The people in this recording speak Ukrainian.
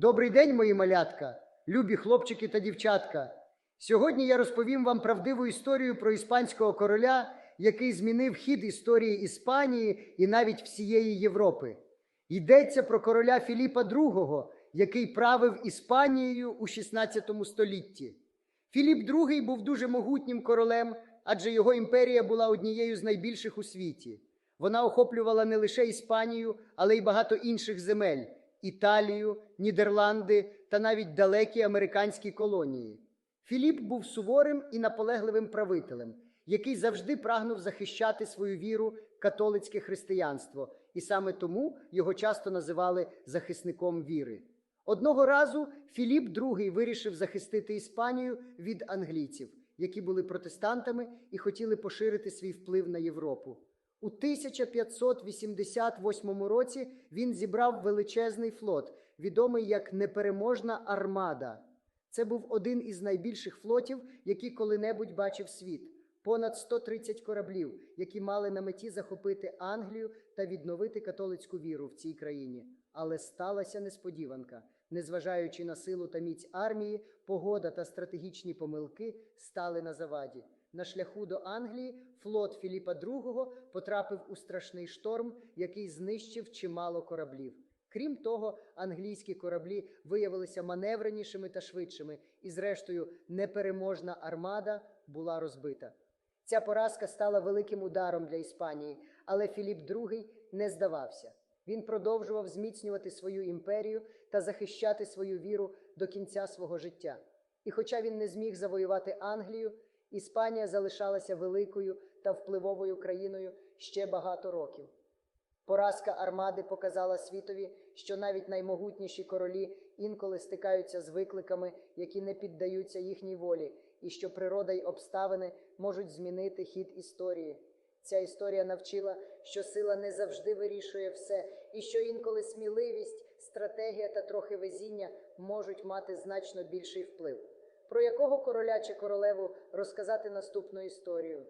Добрий день, мої малятка, любі хлопчики та дівчатка. Сьогодні я розповім вам правдиву історію про іспанського короля, який змінив хід історії Іспанії і навіть всієї Європи. Йдеться про короля Філіпа II, який правив Іспанією у 16 столітті. Філіп II був дуже могутнім королем, адже його імперія була однією з найбільших у світі. Вона охоплювала не лише Іспанію, але й багато інших земель Італію, Нідерланди та навіть далекі американські колонії. Філіп був суворим і наполегливим правителем, який завжди прагнув захищати свою віру католицьке християнство, і саме тому його часто називали захисником віри. Одного разу Філіп II вирішив захистити Іспанію від англійців, які були протестантами і хотіли поширити свій вплив на Європу. У 1588 році він зібрав величезний флот, відомий як Непереможна армада. Це був один із найбільших флотів, які коли-небудь бачив світ. Понад 130 кораблів, які мали на меті захопити Англію та відновити католицьку віру в цій країні. Але сталася несподіванка. Незважаючи на силу та міць армії, погода та стратегічні помилки стали на заваді. На шляху до Англії флот Філіпа II потрапив у страшний шторм, який знищив чимало кораблів. Крім того, англійські кораблі виявилися маневренішими та швидшими, і, зрештою, непереможна армада була розбита. Ця поразка стала великим ударом для Іспанії, але Філіп II не здавався. Він продовжував зміцнювати свою імперію та захищати свою віру до кінця свого життя. І хоча він не зміг завоювати Англію, Іспанія залишалася великою та впливовою країною ще багато років. Поразка армади показала світові, що навіть наймогутніші королі інколи стикаються з викликами, які не піддаються їхній волі, і що природа й обставини можуть змінити хід історії. Ця історія навчила, що сила не завжди вирішує все, і що інколи сміливість, стратегія та трохи везіння можуть мати значно більший вплив. Про якого короля чи королеву розказати наступну історію?